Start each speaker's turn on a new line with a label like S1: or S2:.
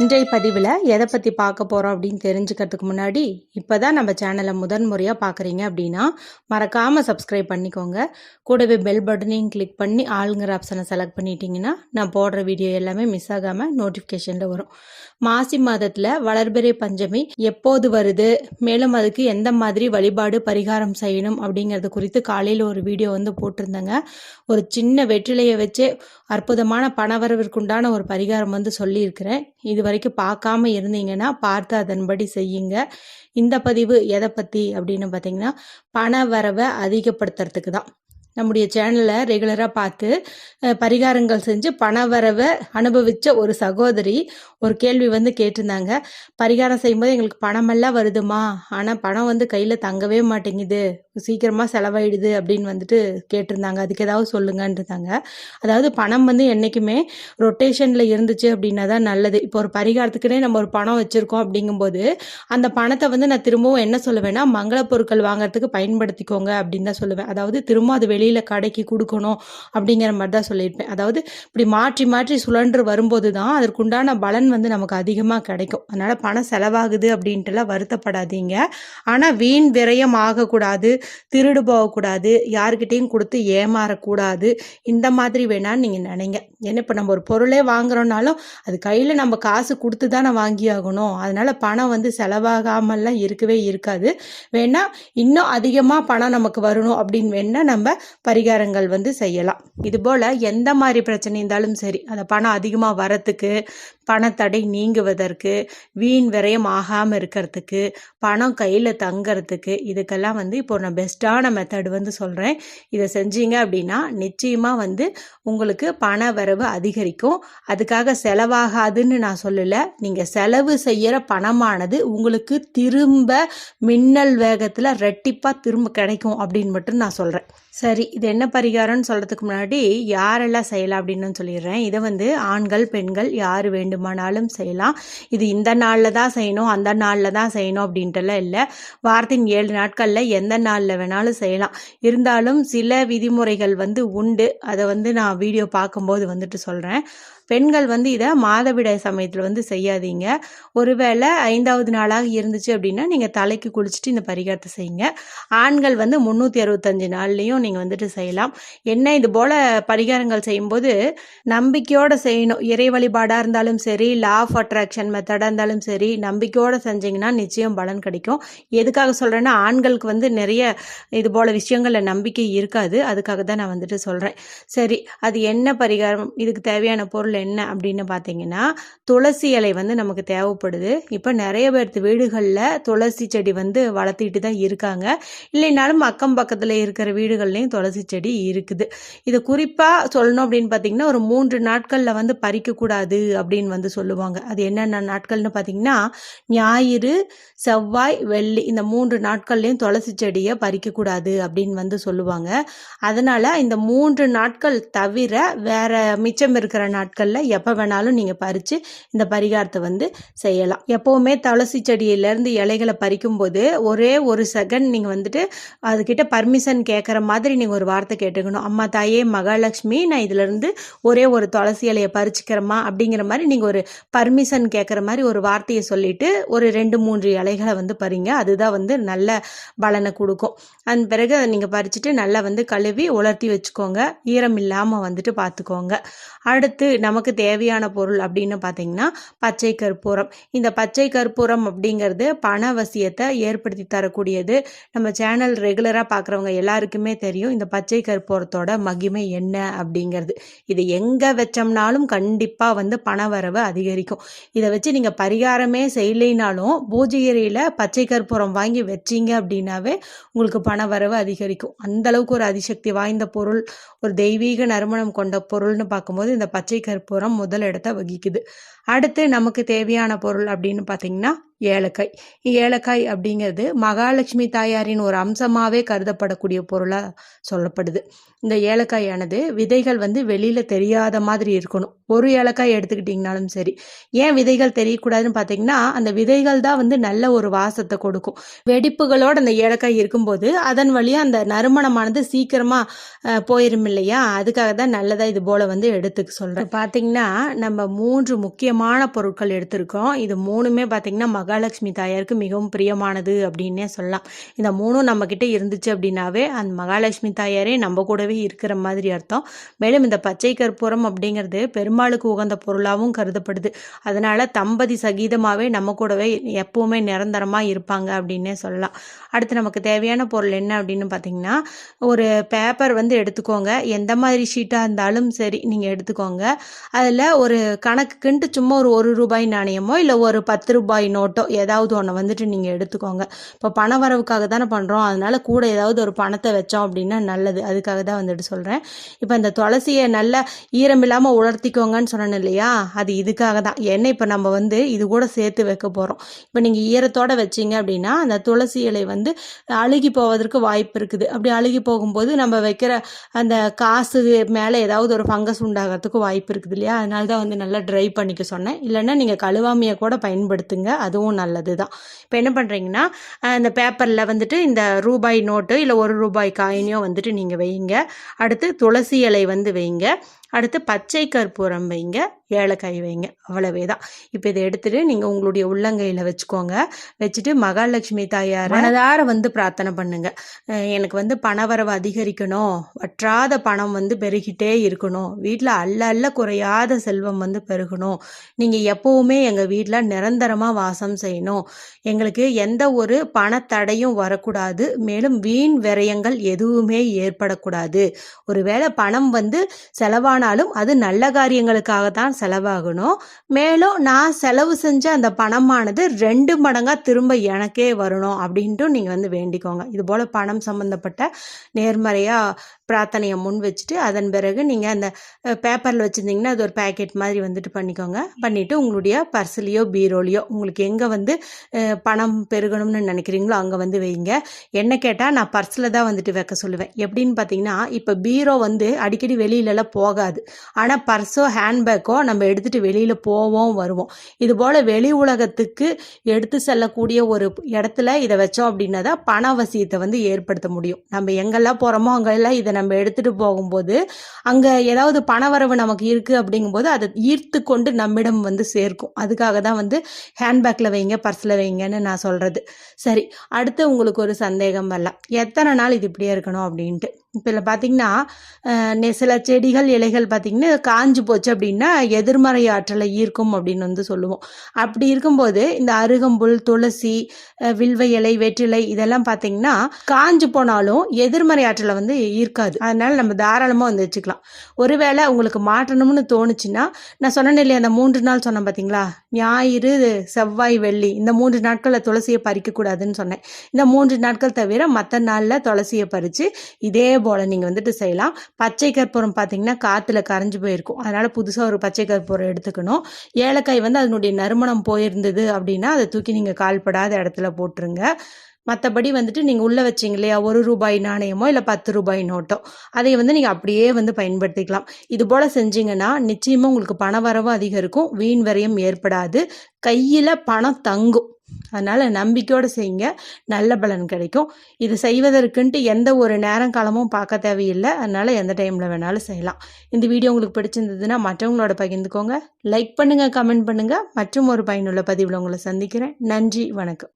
S1: இன்றைய பதிவில் எதை பற்றி பார்க்க போகிறோம் அப்படின்னு தெரிஞ்சுக்கிறதுக்கு முன்னாடி இப்போ தான் நம்ம சேனலை முதன் முறையாக பார்க்குறீங்க அப்படின்னா மறக்காமல் சப்ஸ்கிரைப் பண்ணிக்கோங்க. கூடவே பெல் பட்டனையும் கிளிக் பண்ணி ஆளுங்கிற ஆப்ஷனை செலக்ட் பண்ணிட்டீங்கன்னா நான் போடுற வீடியோ எல்லாமே மிஸ் ஆகாமல் நோட்டிஃபிகேஷனில் வரும். மாசி மாதத்தில் வளர்பிறை பஞ்சமி எப்போது வருது? மேலும் அதுக்கு எந்த மாதிரி வழிபாடு பரிகாரம் செய்யணும் அப்படிங்கிறது குறித்து காலையில் ஒரு வீடியோ வந்து போட்டிருந்தேங்க. ஒரு சின்ன வெற்றிலையை வச்சு அற்புதமான பணவரவிற்குண்டான ஒரு பரிகாரம் வந்து சொல்லியிருக்கிறேன். இது வரைக்கும் பார்க்காம இருந்தீங்கன்னா பார்த்து அதன்படி செய்யுங்க. இந்த பதிவு எதை பற்றி அப்படின்னு பார்த்தீங்கன்னா பண வரவை அதிகப்படுத்துறதுக்கு தான். நம்முடைய சேனலை ரெகுலராக பார்த்து பரிகாரங்கள் செஞ்சு பண வரவை அனுபவித்த ஒரு சகோதரி ஒரு கேள்வி வந்து கேட்டிருந்தாங்க. பரிகாரம் செய்யும்போது எங்களுக்கு பணமெல்லாம் வருதுமா ஆனால் பணம் வந்து கையில் தங்கவே மாட்டேங்குது. சீக்கிரமாக செலவாயிடுது அப்படின்னு வந்துட்டு கேட்டிருந்தாங்க. அதுக்கு ஏதாவது சொல்லுங்கன்றாங்க அதாவது பணம் வந்து என்றைக்குமே ரொட்டேஷனில் இருந்துச்சு அப்படின்னா தான் நல்லது. இப்போ ஒரு பரிகாரத்துக்குனே நம்ம ஒரு பணம் வச்சுருக்கோம் அப்படிங்கும்போது அந்த பணத்தை வந்து நான் திரும்பவும் என்ன சொல்லுவேன்னா மங்கள பொருட்கள் வாங்குறதுக்கு பயன்படுத்திக்கோங்க அப்படின்னு தான் சொல்லுவேன். அதாவது திரும்ப அது வெளியில் கடைக்கு கொடுக்கணும் அப்படிங்கிற மாதிரி தான் சொல்லியிருப்பேன். அதாவது இப்படி மாற்றி மாற்றி சுழன்று வரும்போது தான் அதற்குண்டான பலன் வந்து நமக்கு அதிகமாக கிடைக்கும். அதனால் பணம் செலவாகுது அப்படின்ட்டுலாம் வருத்தப்படாதீங்க. ஆனால் வீண் விரயம் ஆகக்கூடாது திருடு போகக்கூடாது யாருக்கிட்டேயும் கொடுத்து ஏமாறக்கூடாது. இந்த மாதிரி வேணான்னு நீங்கள் நினைங்க. ஏன்னா இப்போ நம்ம ஒரு பொருளே வாங்குறோம்னாலும் அது கையில் நம்ம காசு கொடுத்து தானே வாங்கி ஆகணும் அதனால் பணம் வந்து செலவாகாமல்லாம் இருக்கவே இருக்காது. வேணால் இன்னும் அதிகமாக பணம் நமக்கு வரணும் அப்படின்னு வேணால் நம்ம பரிகாரங்கள் வந்து செய்யலாம். இதுபோல் எந்த மாதிரி பிரச்சனை இருந்தாலும் சரி அந்த பணம் அதிகமாக வரத்துக்கு பணத்தடை நீங்குவதற்கு வீண் விரயம் ஆகாமல் இருக்கிறதுக்கு பணம் கையில் தங்கிறதுக்கு இதுக்கெல்லாம் வந்து இப்போ நான் பெஸ்ட்டான மெத்தடு வந்து சொல்கிறேன் இதை செஞ்சீங்க அப்படின்னா நிச்சயமாக வந்து உங்களுக்கு பண வரவு அதிகரிக்கும். அதுக்காக செலவாகாதுன்னு நான் சொல்லலை. நீங்கள் செலவு செய்கிற பணமானது உங்களுக்கு திரும்ப மின்னல் வேகத்தில் ரெட்டிப்பாக திரும்ப கிடைக்கும் அப்படின்னு மட்டும் நான் சொல்கிறேன் சரி இது என்ன பரிகாரம்னு சொல்கிறதுக்கு முன்னாடி யாரெல்லாம் செய்யலாம் அப்படின்னு சொல்லிடுறேன். இதை வந்து ஆண்கள் பெண்கள் யார் வேண்டும் வேண்டுமானாலும் செய்யலாம். இது இந்த நாளில் தான் செய்யணும் அந்த நாளில் தான் செய்யணும் அப்படின்ட்டுலாம் இல்லை. வாரத்தின் ஏழு நாட்களில் எந்த நாளில் வேணாலும் செய்யலாம். இருந்தாலும் சில விதிமுறைகள் வந்து உண்டு. அதை வந்து நான் வீடியோ பார்க்கும்போது வந்துட்டு சொல்கிறேன் பெண்கள் வந்து இதை மாதவிடாய் சமயத்தில் வந்து செய்யாதீங்க. ஒருவேளை ஐந்தாவது நாளாக இருந்துச்சு அப்படின்னா நீங்கள் தலைக்கு குளிச்சுட்டு இந்த பரிகாரத்தை செய்யுங்க. ஆண்கள் வந்து முந்நூற்றி அறுபத்தஞ்சு நாள்லேயும் நீங்கள் வந்துட்டு செய்யலாம். என்ன இது போல் பரிகாரங்கள் செய்யும்போது நம்பிக்கையோடு செய்யணும். இறை வழிபாடாக இருந்தாலும் சரி லா ஆஃப் அட்ராக்ஷன் மெத்தடாக இருந்தாலும் சரி நம்பிக்கையோடு செஞ்சீங்கன்னா நிச்சயம் பலன் கிடைக்கும். எதுக்காக சொல்கிறேன்னா ஆண்களுக்கு வந்து நிறைய இது போல் விஷயங்களில் நம்பிக்கை இருக்காது. அதுக்காக தான் நான் வந்துட்டு சொல்கிறேன் சரி அது என்ன பரிகாரம்? இதுக்கு தேவையான பொருள் என்ன அப்படின்னு பார்த்தீங்கன்னா துளசி இலை வந்து நமக்கு தேவைப்படுது. இப்போ நிறைய பேர்த்து வீடுகளில் துளசி செடி வந்து வளர்த்திட்டு தான் இருக்காங்க. இல்லைனாலும் அக்கம் பக்கத்தில் இருக்கிற வீடுகள்லையும் துளசி செடி இருக்குது. இது குறிப்பாக சொல்லணும் அப்படின்னு பார்த்தீங்கன்னா ஒரு மூன்று நாட்களில் வந்து பறிக்கக்கூடாது அப்படின்னு வந்து சொல்லுவாங்க. அது என்னென்ன நாட்கள்னு பார்த்தீங்கன்னா ஞாயிறு செவ்வாய் வெள்ளி இந்த மூன்று நாட்கள்லையும் துளசி செடியை பறிக்கக்கூடாது அப்படின்னு வந்து சொல்லுவாங்க. அதனால் இந்த மூன்று நாட்கள் தவிர வேற மிச்சம் இருக்கிற நாட்கள் நாட்களில் எப்போ வேணாலும் நீங்கள் பறித்து இந்த பரிகாரத்தை வந்து செய்யலாம். எப்போவுமே துளசி செடியிலேருந்து இலைகளை பறிக்கும்போது ஒரே ஒரு செகண்ட் நீங்கள் வந்துட்டு அதுக்கிட்ட பர்மிஷன் கேட்குற மாதிரி நீங்கள் ஒரு வார்த்தை கேட்டுக்கணும். அம்மா தாயே மகாலட்சுமி நான் இதிலேருந்து ஒரே ஒரு துளசி இலையை பறிச்சுக்கிறேம்மா அப்படிங்கிற மாதிரி நீங்கள் ஒரு பர்மிஷன் கேட்குற மாதிரி ஒரு வார்த்தையை சொல்லிட்டு ஒரு ரெண்டு மூன்று இலைகளை வந்து பறிங்க. அதுதான் வந்து நல்ல பலனை கொடுக்கும். அதன் பிறகு அதை நீங்கள் பறிச்சுட்டு நல்லா வந்து கழுவி உலர்த்தி வச்சுக்கோங்க. ஈரம் இல்லாமல் வந்துட்டு பார்த்துக்கோங்க அடுத்து நமக்கு தேவையான பொருள் அப்படின்னு பார்த்தீங்கன்னா பச்சை கற்பூரம். இந்த பச்சை கற்பூரம் அப்படிங்கிறது பணவசியத்தை ஏற்படுத்தி தரக்கூடியது. நம்ம சேனல் ரெகுலராக பார்க்குறவங்க எல்லாருக்குமே தெரியும் இந்த பச்சை கற்பூரத்தோட மகிமை என்ன அப்படிங்கிறது. இது எங்கே வச்சோம்னாலும் கண்டிப்பாக வந்து பண வரவு அதிகரிக்கும். இதை வச்சு நீங்கள் பரிகாரமே செய்யலைனாலும் பூஜை பச்சை கற்பூரம் வாங்கி வச்சீங்க அப்படின்னாவே உங்களுக்கு பண வரவு அதிகரிக்கும். அந்தளவுக்கு ஒரு அதிசக்தி வாய்ந்த பொருள் ஒரு தெய்வீக நறுமணம் கொண்ட பொருள்னு பார்க்கும்போது இந்த பச்சை கற்பூரம் முதல் இடத்தை வகிக்குது. அடுத்து நமக்கு தேவையான பொருள் அப்படின்னு பார்த்தீங்கன்னா ஏலக்காய். ஏலக்காய் அப்படிங்கிறது மகாலட்சுமி தாயாரின் ஒரு அம்சமாகவே கருதப்படக்கூடிய பொருளாக சொல்லப்படுது. இந்த ஏலக்காயானது விதைகள் வந்து வெளியில் தெரியாத மாதிரி இருக்கணும். ஒரு ஏலக்காய் எடுத்துக்கிட்டிங்கனாலும் சரி. ஏன் விதைகள் தெரியக்கூடாதுன்னு பார்த்தீங்கன்னா அந்த விதைகள் தான் வந்து நல்ல ஒரு வாசத்தை கொடுக்கும். வெடிப்புகளோடு அந்த ஏலக்காய் இருக்கும்போது அதன் வழியாக அந்த நறுமணமானது சீக்கிரமாக போயிரும் இல்லையா? அதுக்காக தான் நல்லதாக இது போல் வந்து எடுத்துக்க சொல்கிறேன் பார்த்தீங்கன்னா நம்ம மூன்று முக்கியமான பொருட்கள் எடுத்திருக்கோம். இது மூணுமே பார்த்தீங்கன்னா மகாலட்சுமி தாயாருக்கு மிகவும் பிரியமானது அப்படின்னே சொல்லலாம். இந்த மூணும் நம்மக்கிட்ட இருந்துச்சு அப்படின்னாவே அந்த மகாலட்சுமி தாயாரே நம்ம கூடவே இருக்கிற மாதிரி அர்த்தம். மேலும் இந்த பச்சை கற்பூரம் அப்படிங்கிறது பெருமாளுக்கு உகந்த பொருளாகவும் கருதப்படுது. அதனால் தம்பதி சகீதமாகவே நம்ம கூடவே எப்போவுமே நிரந்தரமாக இருப்பாங்க அப்படின்னே சொல்லலாம். அடுத்து நமக்கு தேவையான பொருள் என்ன அப்படின்னு பார்த்தீங்கன்னா ஒரு பேப்பர் வந்து எடுத்துக்கோங்க. எந்த மாதிரி ஷீட்டாக இருந்தாலும் சரி நீங்கள் எடுத்துக்கோங்க. அதில் ஒரு கணக்குக்குன்ட்டு சும்மா ஒரு ஒரு ரூபாய் நாணயமோ இல்லை ஒரு பத்து ரூபாய் நோட் ஃபோட்டோ ஏதாவது ஒன்று வந்துட்டு நீங்கள் எடுத்துக்கோங்க. இப்போ பண வரவுக்காக தானே பண்ணுறோம் அதனால் கூட ஏதாவது ஒரு பணத்தை வச்சோம் அப்படின்னா நல்லது. அதுக்காக தான் வந்துட்டு சொல்கிறேன் இப்போ இந்த துளசியை நல்லா ஈரம் இல்லாமல் உலர்த்திக்கோங்கன்னு சொன்னேன் இல்லையா? அது இதுக்காக தான். ஏன்னா இப்போ நம்ம வந்து இது கூட சேர்த்து வைக்க போகிறோம் இப்போ நீங்கள் ஈரத்தோடு வச்சிங்க அப்படின்னா அந்த துளசி இலை வந்து அழுகி போவதற்கு வாய்ப்பு இருக்குது. அப்படி அழுகி போகும்போது நம்ம வைக்கிற அந்த காசு மேலே ஏதாவது ஒரு ஃபங்கஸ் உண்டாகிறதுக்கு வாய்ப்பு இருக்குது இல்லையா? அதனால தான் வந்து நல்லா ட்ரை பண்ணிக்க சொன்னேன். இல்லைன்னா நீங்கள் கழுவாமையை கூட பயன்படுத்துங்க. அதுவும் நல்லது தான் இப்போ என்ன பண்ணுறீங்கன்னா இந்த பேப்பரில் வந்துட்டு இந்த ரூபாய் நோட்டு இல்லை ஒரு ரூபாய் காயினையோ வந்துட்டு நீங்கள் வைங்க. அடுத்து துளசி இலை வந்து வைங்க. அடுத்து பச்சை கற்பூரம் வைங்க. ஏலக்காய் வைங்க. அவ்வளவே தான் இப்போ இதை எடுத்துகிட்டு நீங்கள் உங்களுடைய உள்ளங்கையில் வச்சுக்கோங்க. வச்சுட்டு மகாலட்சுமி தாயார் மனதார வந்து பிரார்த்தனை பண்ணுங்க. எனக்கு வந்து பணவரவு அதிகரிக்கணும். வற்றாத பணம் வந்து பெருகிட்டே இருக்கணும். வீட்டில் அல்ல அல்ல குறையாத செல்வம் வந்து பெருகணும். நீங்கள் எப்போவுமே எங்கள் வீட்டில் நிரந்தரமாக வாசம் செய்யணும். எங்களுக்கு எந்த ஒரு பணத்தடையும் வரக்கூடாது. மேலும் வீண் விரயங்கள் எதுவுமே ஏற்படக்கூடாது. ஒருவேளை பணம் வந்து செலவான ஆனாலும் அது நல்ல காரியங்களுக்காக தான் செலவாகணும். மேலும் நான் செலவு செஞ்ச அந்த பணமானது ரெண்டு மடங்காக திரும்ப எனக்கே வரணும் அப்படின்ட்டு நீங்கள் வந்து வேண்டிக்கோங்க. இது போல் பணம் சம்மந்தப்பட்ட நேர்மறையாக பிரார்த்தனையை முன் வச்சுட்டு அதன் பிறகு நீங்கள் அந்த பேப்பரில் வச்சுருந்தீங்கன்னா அது ஒரு பேக்கெட் மாதிரி வந்துட்டு பண்ணிக்கோங்க. பண்ணிவிட்டு உங்களுடைய பர்ஸ்லேயோ பீரோலையோ உங்களுக்கு எங்கே வந்து பணம் பெருகணும்னு நினைக்கிறீங்களோ அங்கே வந்து வைங்க. என்ன கேட்டால் நான் பர்ஸில் தான் வந்துட்டு வைக்க சொல்லுவேன். எப்படின்னு பார்த்தீங்கன்னா இப்போ பீரோ வந்து அடிக்கடி வெளியிலலாம் போகாது. ஆனால் பர்ஸோ ஹேண்ட்பேக்கோ நம்ம எடுத்துகிட்டு வெளியில் போவோம் வருவோம். இது போல் வெளி உலகத்துக்கு எடுத்து செல்லக்கூடிய ஒரு இடத்துல இதை வச்சோம் அப்படின்னா தான் பண வசியத்தை வந்து ஏற்படுத்த முடியும். நம்ம எங்கெல்லாம் போகிறோமோ அங்கெல்லாம் இதை நம்ம எடுத்துகிட்டு போகும்போது அங்கே ஏதாவது பணவரவு நமக்கு இருக்குது அப்படிங்கும்போது அதை ஈர்த்து கொண்டு நம்மிடம் வந்து சேர்க்கும். அதுக்காக தான் வந்து ஹேண்ட்பேக்கில் வைங்க பர்ஸில் வைங்கன்னு நான் சொல்கிறது சரி அடுத்து உங்களுக்கு ஒரு சந்தேகம் வரலாம். எத்தனை நாள் இது இப்படியே இருக்கணும் அப்படின்ட்டு. இப்போ இதில் பார்த்திங்கன்னா சில செடிகள் இலைகள் பார்த்திங்கன்னா காஞ்சு போச்சு அப்படின்னா எதிர்மறை ஆற்றலை ஈர்க்கும் அப்படின்னு வந்து சொல்லுவோம். அப்படி இருக்கும்போது இந்த அருகம்புல் துளசி வில்வ இலை வெற்றிலை இதெல்லாம் பார்த்திங்கன்னா காஞ்சு போனாலும் எதிர்மறை ஆற்றலை வந்து ஈர்க்காது. அதனால் நம்ம தாராளமாக வந்து வச்சுக்கலாம். ஒருவேளை உங்களுக்கு மாற்றணும்னு தோணுச்சுன்னா நான் சொன்னேன் இல்லையா அந்த மூன்று நாள் சொன்னேன் பார்த்தீங்களா ஞாயிறு செவ்வாய் வெள்ளி இந்த மூன்று நாட்களில் துளசியை பறிக்கக்கூடாதுன்னு சொன்னேன். இந்த மூன்று நாட்கள் தவிர மற்ற நாளில் துளசியை பறித்து இதே போல் நீங்கள் வந்துட்டு செய்யலாம். பச்சை கற்பூரம் பார்த்தீங்கன்னா காற்றுல கரைஞ்சி போயிருக்கும். அதனால் புதுசாக ஒரு பச்சை கற்பூரம் எடுத்துக்கணும். ஏலக்காய் வந்து அதனுடைய நறுமணம் போயிருந்தது அப்படின்னா அதை தூக்கி நீங்கள் கால்படாத இடத்துல போட்டுருங்க. மற்றபடி வந்துட்டு நீங்கள் உள்ளே வச்சிங்க இல்லையா ஒரு ரூபாய் நாணயமோ இல்லை பத்து ரூபாய் நோட்டோ அதை வந்து நீங்கள் அப்படியே வந்து பயன்படுத்திக்கலாம். இது போல் செஞ்சீங்கன்னா நிச்சயமாக உங்களுக்கு பண வரவு அதிகரிக்கும் வீண் வரையும் ஏற்படாது. கையில் பணம் தங்கும். அதனால் நம்பிக்கையோடு செய்யுங்க. நல்ல பலன் கிடைக்கும். இது செய்வதற்குன்ட்டு எந்த ஒரு நேரம் காலமும் பார்க்க தேவையில்லை. அதனால் எந்த டைமில் வேணாலும் செய்யலாம். இந்த வீடியோ உங்களுக்கு பிடிச்சிருந்ததுன்னா மற்றவங்களோட பகிர்ந்துக்கோங்க. லைக் பண்ணுங்கள் கமெண்ட் பண்ணுங்கள் மற்றும் ஒரு பயனுள்ள பதிவில் உங்களை சந்திக்கிறேன். நன்றி வணக்கம்.